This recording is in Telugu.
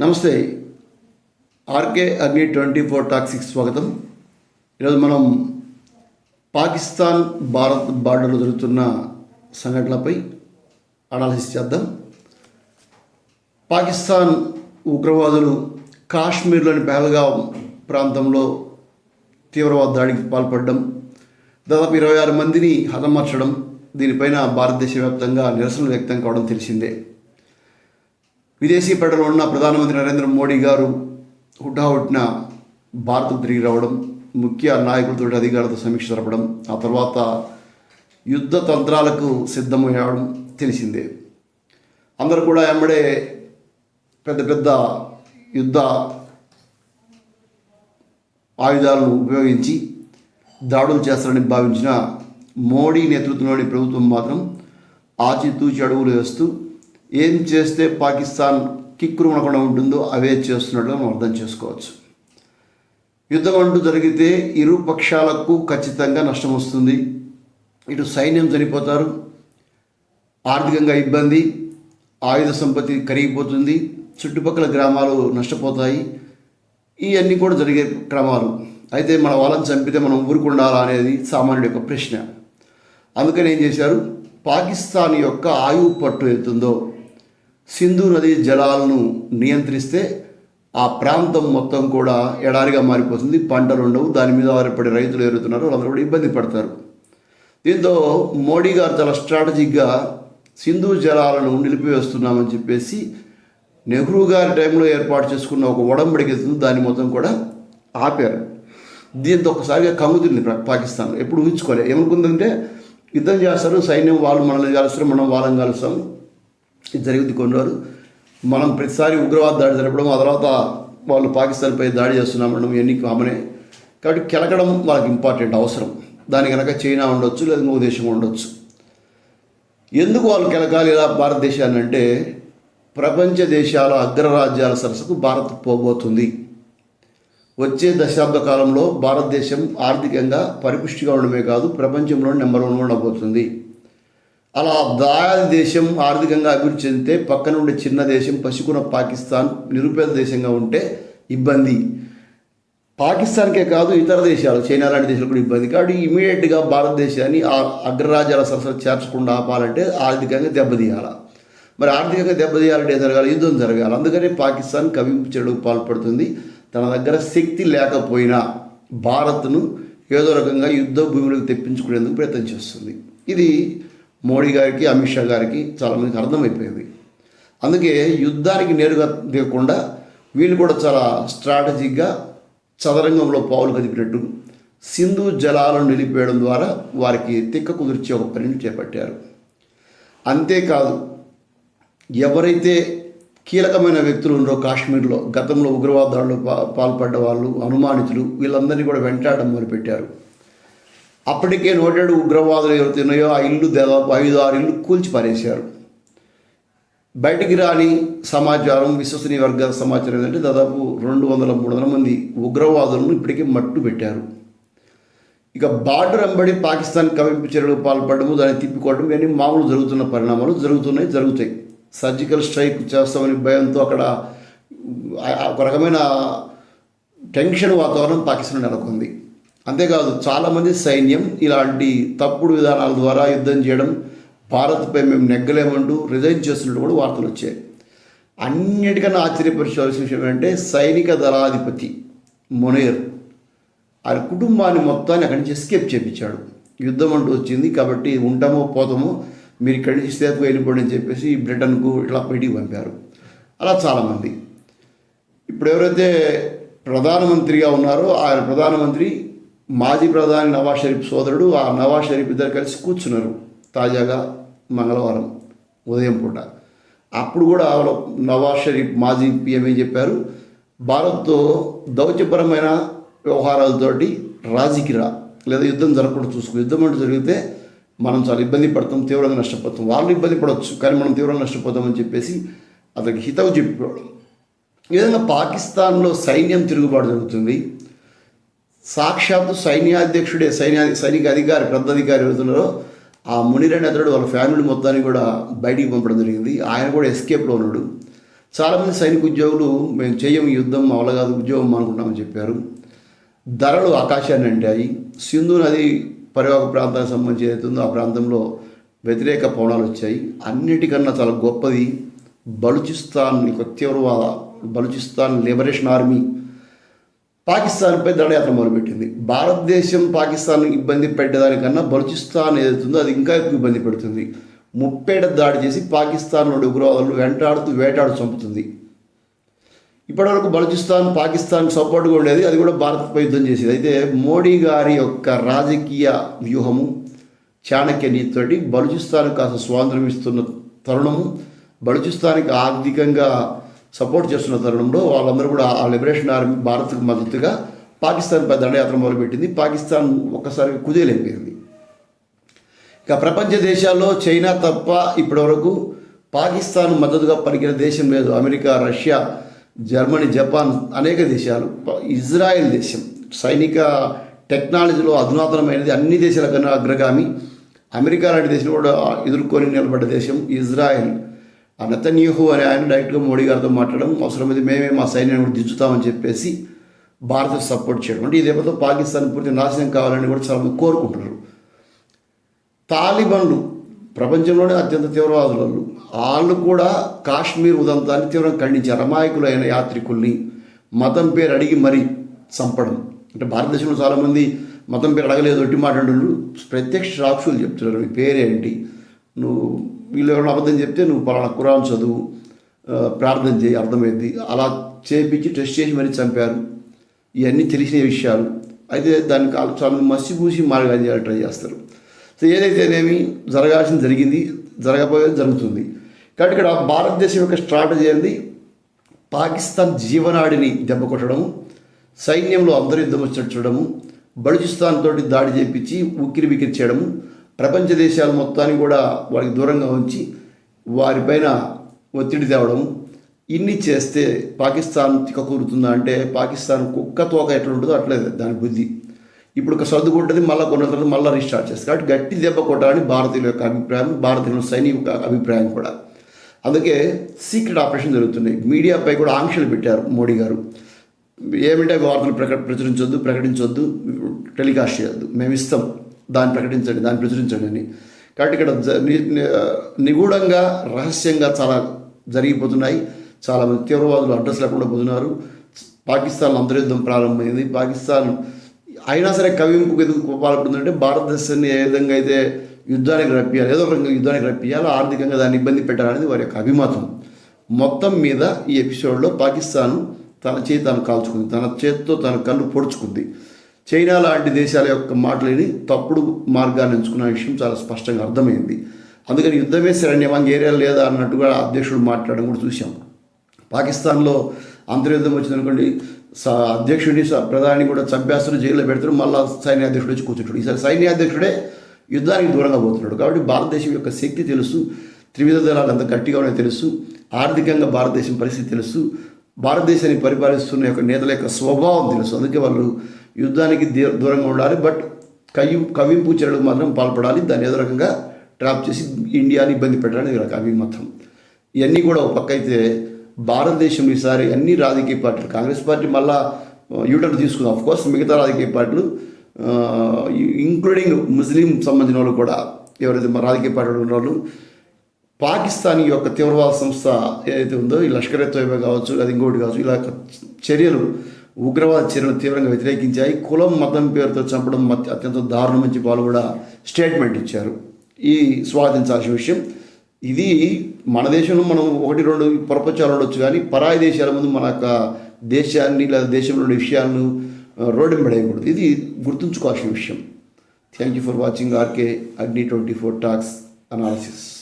నమస్తే. RK Agni twenty four toxic స్వాగతం. ఈరోజు మనం పాకిస్తాన్ భారత్ బార్డర్లో జరుగుతున్న సంఘటనలపై అనాలిసిస్ చేద్దాం. పాకిస్తాన్ ఉగ్రవాదులు కాశ్మీర్లోని పహల్గాం ప్రాంతంలో తీవ్రవాద దాడికి పాల్పడడం దాదాపు ఇరవై ఆరు మందిని హతమార్చడం దీనిపైన భారతదేశ వ్యాప్తంగా నిరసనలు వ్యక్తం కావడం తెలిసిందే. విదేశీ పర్యటనలో ఉన్న ప్రధానమంత్రి నరేంద్ర మోడీ గారు హుటాహుట్న భారత్ తిరిగి రావడం ముఖ్య నాయకులతో అధికారులతో సమీక్ష జరపడం ఆ తర్వాత యుద్ధ తంత్రాలకు సిద్ధమయ్యడం తెలిసిందే. అందరూ కూడా ఎమ్మడే పెద్ద పెద్ద యుద్ధ ఆయుధాలను ఉపయోగించి దాడులు చేస్తారని భావించిన మోడీ నేతృత్వంలోని ప్రభుత్వం మాత్రం ఆచితూచి అడుగులు వేస్తూ ఏం చేస్తే పాకిస్తాన్ కిక్కురు ఉండకుండా ఉంటుందో అవే చేస్తున్నట్లు మనం అర్థం చేసుకోవచ్చు. యుద్ధం అంటూ జరిగితే ఇరు పక్షాలకు ఖచ్చితంగా నష్టం వస్తుంది. ఇటు సైన్యం చనిపోతారు. ఆర్థికంగా ఇబ్బంది. ఆయుధ సంపత్తి కరిగిపోతుంది. చుట్టుపక్కల గ్రామాలు నష్టపోతాయి. ఇవన్నీ కూడా జరిగే క్రమాలు. అయితే మన వాళ్ళని చంపితే మనం ఊరుకుండాలా అనేది సామాన్యుడి యొక్క ప్రశ్న. అందుకని ఏం చేశారు? పాకిస్తాన్ యొక్క ఆయువు పట్టు ఎత్తుందో సింధు నది జలాలను నియంత్రిస్తే ఆ ప్రాంతం మొత్తం కూడా ఎడారిగా మారిపోతుంది. పంటలు ఉండవు దాని మీద వారిపడి రైతులు ఎరుగుతున్నారు వాళ్ళందరూ కూడా ఇబ్బంది పడతారు. దీంతో మోడీ గారు చాలా స్ట్రాటజిక్గా సింధు జలాలను నిలిపివేస్తున్నామని చెప్పేసి నెహ్రూ గారి టైంలో ఏర్పాటు చేసుకున్న ఒక ఒడంబడికి దాన్ని మొత్తం కూడా ఆపారు. దీంతో ఒకసారిగా కమ్ముతుంది పాకిస్తాన్ ఎప్పుడు ఊహించుకోలే. ఏమనుకుందంటే యుద్ధం చేస్తారు సైన్యం వాళ్ళు మనల్ని కలుస్తారు మనం వాళ్ళని కలుస్తాం. ఇది కొన్నారు కొన్ని రోజులు మనం ప్రతిసారి ఉగ్రవాద దాడి జరపడం ఆ తర్వాత వాళ్ళు పాకిస్తాన్పై దాడి చేస్తున్నామనడం ఇవన్నీ కామనే. కాబట్టి కెలకడం వాళ్ళకి ఇంపార్టెంట్ అవసరం. దాని కనుక చైనా ఉండొచ్చు లేదా ఇంకో దేశం ఉండొచ్చు. ఎందుకు వాళ్ళు కెలకాలి ఇలా భారతదేశాన్ని అంటే ప్రపంచ దేశాల అగ్రరాజ్యాల సరస్సుకు భారత్ పోబోతుంది. వచ్చే దశాబ్ద కాలంలో భారతదేశం ఆర్థికంగా పరిపుష్టిగా ఉండడమే కాదు ప్రపంచంలో నెంబర్ వన్ ఉండబోతుంది. అలా దాయాది దేశం ఆర్థికంగా అభివృద్ధి చెందితే పక్కన ఉండే చిన్న దేశం పసికున్న పాకిస్తాన్ నిరుపేద దేశంగా ఉంటే ఇబ్బంది. పాకిస్తాన్కే కాదు ఇతర దేశాలు చైనా లాంటి దేశాలు కూడా ఇబ్బంది. కాబట్టి ఇమీడియట్గా భారతదేశాన్ని ఆ అగ్రరాజ్యాల సరస్సు చేర్చకుండా ఆపాలంటే ఆర్థికంగా దెబ్బతీయాలి? మరి ఆర్థికంగా దెబ్బతీయాలంటే జరగాలి? యుద్ధం జరగాలి. అందుకనే పాకిస్తాన్ కవింపు చెడుకు పాల్పడుతుంది. తన దగ్గర శక్తి లేకపోయినా భారత్ను ఏదో రకంగా యుద్ధ భూములకు తెప్పించుకునేందుకు ప్రయత్నం చేస్తుంది. ఇది మోడీ గారికి అమిత్ షా గారికి చాలామందికి అర్థమైపోయింది. అందుకే యుద్ధానికి నేరుగా దిగకుండా వీళ్ళు కూడా చాలా స్ట్రాటజిక్గా చదరంగంలో పావులు కదిపినట్టు సింధు జలాలను నిలిపేయడం ద్వారా వారికి తిక్క కుదిర్చే ఒక పనిని చేపట్టారు. అంతేకాదు ఎవరైతే కీలకమైన వ్యక్తులు ఉన్నారో కాశ్మీర్లో గతంలో ఉగ్రవాద దాడులు పాల్పడ్డ వాళ్ళు అనుమానితులు వీళ్ళందరినీ కూడా వెంటాడడం మొదలుపెట్టారు. అప్పటికే నూటేడు ఉగ్రవాదులు ఎవరైతే తిన్నాయో ఆ ఇల్లు దాదాపు ఐదు ఆరు ఇల్లు కూల్చి పారేశారు. బయటికి రాని సమాచారం విశ్వసనీయ వర్గాల సమాచారం ఏంటంటే దాదాపు రెండు వందల మూడు వందల మంది ఉగ్రవాదులను ఇప్పటికే మట్టు పెట్టారు. ఇక బార్డర్ అంబడి పాకిస్తాన్ కవింపు చర్యలకు పాల్పడము దాన్ని తిప్పికోవడం ఇవన్నీ మామూలు జరుగుతున్న పరిణామాలు జరుగుతున్నాయి జరుగుతాయి. సర్జికల్ స్ట్రైక్ చేస్తామని భయంతో అక్కడ ఒక రకమైన టెన్షన్ వాతావరణం పాకిస్తాన్ నెలకొంది. అంతేకాదు చాలామంది సైన్యం ఇలాంటి తప్పుడు విధానాల ద్వారా యుద్ధం చేయడం భారత్పై మేము నెగ్గలేమంటూ రిజైన్ చేస్తున్నట్టు కూడా వార్తలు వచ్చాయి. అన్నిటికన్నా ఆశ్చర్యపరచవలసిన విషయం ఏంటంటే సైనిక దళాధిపతి మొనేర్ ఆయన కుటుంబాన్ని మొత్తాన్ని అక్కడి నుంచి ఎస్కేప్ చేయించాడు. యుద్ధం అంటూ వచ్చింది కాబట్టి ఉంటామో పోతామో మీరు ఇక్కడి నుంచి సేపు వెళ్ళిపోండి అని చెప్పేసి బ్రిటన్కు ఇట్లా బయటికి పంపారు. అలా చాలామంది. ఇప్పుడు ఎవరైతే ప్రధానమంత్రిగా ఉన్నారో ఆయన ప్రధానమంత్రి మాజీ ప్రధాని నవాజ్ షరీఫ్ సోదరుడు ఆ నవాజ్ షరీఫ్ ఇద్దరు కలిసి కూర్చున్నారు తాజాగా మంగళవారం ఉదయం పూట. అప్పుడు కూడా వాళ్ళ నవాజ్ షరీఫ్ మాజీ పిఎం ఏం చెప్పారు? భారత్తో దౌత్యపరమైన వ్యవహారాలతోటి రాజకీయ లేదా యుద్ధం జరగకుండా చూసుకో. యుద్ధం అంటే జరిగితే మనం చాలా ఇబ్బంది పడతాం తీవ్రంగా నష్టపోతాం. వాళ్ళు ఇబ్బంది పడవచ్చు కానీ మనం తీవ్రంగా నష్టపోతామని చెప్పేసి అతనికి హితవు చెప్పేవాడు ఈ విధంగా పాకిస్తాన్లో సైన్యం తిరుగుబాటు జరుగుతుంది. సాక్షాత్తు సైన్యాధ్యక్షుడే సైన్యా సైనిక అధికారి పెద్ద అధికారి ఎవరుతున్నారో ఆ మునిరేణి అతడు వాళ్ళ ఫ్యామిలీ మొత్తాన్ని కూడా బయటికి పంపడం జరిగింది. ఆయన కూడా ఎస్కేప్లో ఉన్నాడు. చాలామంది సైనిక ఉద్యోగులు మేము చేయం ఈ యుద్ధం అవల కాదు ఉద్యోగం అనుకుంటామని చెప్పారు. ధరలు ఆకాశాన్ని అంటాయి. సింధు నది పరివాహక ప్రాంతానికి సంబంధించి ఏదైతుందో ఆ ప్రాంతంలో వ్యతిరేక పవనాలు వచ్చాయి. అన్నిటికన్నా చాలా గొప్పది బలూచిస్తాన్ యొక్క తీవ్రవాద బలూచిస్తాన్ లిబరేషన్ ఆర్మీ పాకిస్తాన్పై దండయాత్ర మొదలుపెట్టింది. భారతదేశం పాకిస్తాన్ ఇబ్బంది పెట్టేదానికన్నా బలుచిస్తాన్ ఏదైతుందో అది ఇంకా ఎక్కువ ఇబ్బంది పెడుతుంది. ముప్పేట దాడి చేసి పాకిస్తాన్లోని ఉగ్రవాదులు వెంటాడుతూ వేటాడు చంపుతుంది. ఇప్పటివరకు బలుచిస్తాన్ పాకిస్తాన్ సపోర్ట్గా ఉండేది అది కూడా భారత్పై యుద్ధం చేసేది. అయితే మోడీ గారి యొక్క రాజకీయ వ్యూహము చాణక్య నీతితోటి బలుచిస్తాన్ కాస్త స్వాతంత్రం ఇస్తున్న తరుణము బలూచిస్తాన్కి ఆర్థికంగా సపోర్ట్ చేస్తున్న తరుణంలో వాళ్ళందరూ కూడా ఆ లిబరేషన్ ఆర్మీ భారత్కు మద్దతుగా పాకిస్తాన్పై దండయాత్ర మొదలుపెట్టింది. పాకిస్తాన్ ఒక్కసారి కుదేలైపోయింది. ఇక ప్రపంచ దేశాల్లో చైనా తప్ప ఇప్పటివరకు పాకిస్తాన్ మద్దతుగా పలికిన దేశం లేదు. అమెరికా రష్యా జర్మనీ జపాన్ అనేక దేశాలు. ఇజ్రాయెల్ దేశం సైనిక టెక్నాలజీలో అధునాతనమైనది అన్ని దేశాల కన్నా అగ్రగామి. అమెరికా లాంటి దేశం కూడా ఎదుర్కొని నిలబడ్డ దేశం ఇజ్రాయెల్. ఆ నెతన్యాహు అనే ఆయన డైరెక్ట్గా మోడీ గారితో మాట్లాడడం అవసరమైతే మేమే మా సైన్యాన్ని కూడా దించుతామని చెప్పేసి భారత్ సపోర్ట్ చేయడం. అంటే ఇదేపోతే పాకిస్తాన్ పూర్తి నాశనం కావాలని కూడా చాలామంది కోరుకుంటున్నారు. తాలిబన్లు ప్రపంచంలోనే అత్యంత తీవ్రవాదులు వాళ్ళు. వాళ్ళు కూడా కాశ్మీర్ ఉదంతాన్ని తీవ్రంగా ఖండించారు. అమాయకులైన యాత్రికుల్ని మతం పేరు అడిగి మరీ చంపడం. అంటే భారతదేశంలో చాలామంది మతం పేరు అడగలేదు ఒట్టి మాట్లాడు ప్రత్యక్ష సాక్షులు చెప్తున్నారు. మీ పేరేంటి? నువ్వు వీళ్ళు ఎవరైనా అబద్ధం చెప్తే నువ్వు పలానా కురాన్ చదువు ప్రార్థన చేయి అర్థమైంది. అలా చేపించి టెస్ట్ చేసి మరీ చంపారు. ఇవన్నీ తెలిసిన విషయాలు. అయితే దానికి వాళ్ళు చాలా మసిపూసి మార్గాన్ని చేయాలి ట్రై చేస్తారు. సో ఏదైతేనేమి జరగాల్సింది జరిగింది జరగబోయేది జరుగుతుంది. కాబట్టి ఇక్కడ భారతదేశం యొక్క స్ట్రాటజీ అనేది పాకిస్తాన్ జీవనాడిని దెబ్బ కొట్టడము సైన్యంలో అందరూ యుద్ధం వచ్చినట్టు బలుచిస్తాన్ తోటి దాడి చేపించి ఉక్కిరి బిక్కిరి చేయడము ప్రపంచ దేశాలు మొత్తాన్ని కూడా వారికి దూరంగా ఉంచి వారిపైన ఒత్తిడి తేవడం ఇన్ని చేస్తే పాకిస్తాన్ తిక్కకూరుతుందా అంటే పాకిస్తాన్ కుక్క తోక ఎట్లా ఉంటుందో అట్లే దాని బుద్ధి. ఇప్పుడు ఒక సర్దుకుంటుంది మళ్ళీ కొన్న తర్వాత మళ్ళీ రీస్టార్ట్ చేస్తుంది కాబట్టి గట్టి దెబ్బ కొట్టాలని భారతీయుల యొక్క అభిప్రాయం భారతీయుల సైనిక అభిప్రాయం కూడా. అందుకే సీక్రెట్ ఆపరేషన్ జరుగుతున్నాయి. మీడియాపై కూడా ఆంక్షలు పెట్టారు మోడీ గారు. ఏమిటంటే వార్తలు ప్రక ప్రచురించొద్దు ప్రకటించొద్దు టెలికాస్ట్ చేయొద్దు. మేము ఇస్తాం దాన్ని ప్రకటించండి దాన్ని ప్రచురించండి అని. కాబట్టి ఇక్కడ జ- నిగూఢంగా రహస్యంగా చాలా జరిగిపోతున్నాయి. చాలామంది తీవ్రవాదులు అడ్రస్ లేకుండా పోతున్నారు. పాకిస్తాన్ అంతర్యుద్ధం ప్రారంభమైంది. పాకిస్తాన్ అయినా సరే కవింపుకు ఎందుకు పాల్పడుతుందంటే భారతదేశాన్ని ఏ విధంగా అయితే యుద్ధానికి రప్పియాలి ఏదో ఒక రకంగా యుద్ధానికి రప్పియాలో ఆర్థికంగా దాన్ని ఇబ్బంది పెట్టాలనేది వారి యొక్క అభిమతం. మొత్తం మీద ఈ ఎపిసోడ్లో పాకిస్తాన్ తన చేయి తాను కాల్చుకుంది. తన చేతితో తన కళ్ళు పొడుచుకుంది. చైనా లాంటి దేశాల యొక్క మాటలని తప్పుడు మార్గాన్ని ఎంచుకున్న విషయం చాలా స్పష్టంగా అర్థమైంది. అందుకని యుద్ధమే శరణ్యమంగా ఏరియా లేదా అన్నట్టుగా అధ్యక్షుడు మాట్లాడడం కూడా చూసాం పాకిస్తాన్లో అంతర్యుద్ధం వచ్చిందనుకోండి స అధ్యక్షుడిని స- ప్రధాని కూడా చంపేస్తారు జైల్లో పెడతారు మళ్ళీ సైన్యాధ్యక్షుడు వచ్చి కూర్చుంటాడు. ఈసారి సైన్యాధ్యక్షుడే యుద్ధానికి దూరంగా పోతున్నాడు. కాబట్టి భారతదేశం యొక్క శక్తి తెలుసు త్రివిధ దళాలు ఎంత గట్టిగా ఉన్నాయో తెలుసు ఆర్థికంగా భారతదేశం పరిస్థితి తెలుసు భారతదేశాన్ని పరిపాలిస్తున్న యొక్క నేతల యొక్క స్వభావం తెలుసు. అందుకే వాళ్ళు యుద్ధానికి దూరంగా ఉండాలి బట్ కవి కవింపు చర్యలకు మాత్రం పాల్పడాలి. దాన్ని ఏదో రకంగా ట్రాప్ చేసి ఇండియాని ఇబ్బంది పెట్టడానికి కవి అభిమతం ఇవన్నీ కూడా ఒక పక్క అయితే భారతదేశం ఈసారి అన్ని రాజకీయ పార్టీలు కాంగ్రెస్ పార్టీ మళ్ళా యూటర్న్ తీసుకుంది. ఆఫ్ కోర్స్ మిగతా రాజకీయ పార్టీలు ఇంక్లూడింగ్ ముస్లిం సంబంధించిన వాళ్ళు కూడా ఎవరైతే మా రాజకీయ పార్టీలు ఉన్న వాళ్ళు పాకిస్తాన్ యొక్క తీవ్రవాద సంస్థ ఏదైతే ఉందో ఈ లష్కర్ ఎ తోయబా కావచ్చు అది ఇంకోటి కావచ్చు ఇలా చర్యలు ఉగ్రవాద చర్యలు తీవ్రంగా వ్యతిరేకించాయి. కులం మతం పేరుతో చంపడం అత్యంత దారుణం వాళ్ళు కూడా స్టేట్మెంట్ ఇచ్చారు. ఈ స్వాగతించాల్సిన విషయం. ఇది మన దేశంలో మనం ఒకటి రెండు పొరపచ్చాలు ఉండొచ్చు కానీ పరాయి దేశాల ముందు మన యొక్క దేశాన్ని లేదా దేశంలో విషయాలను రోడింపడేయకూడదు. ఇది గుర్తుంచుకోవాల్సిన విషయం. Thank you for watching RK Agni twenty four talks analysis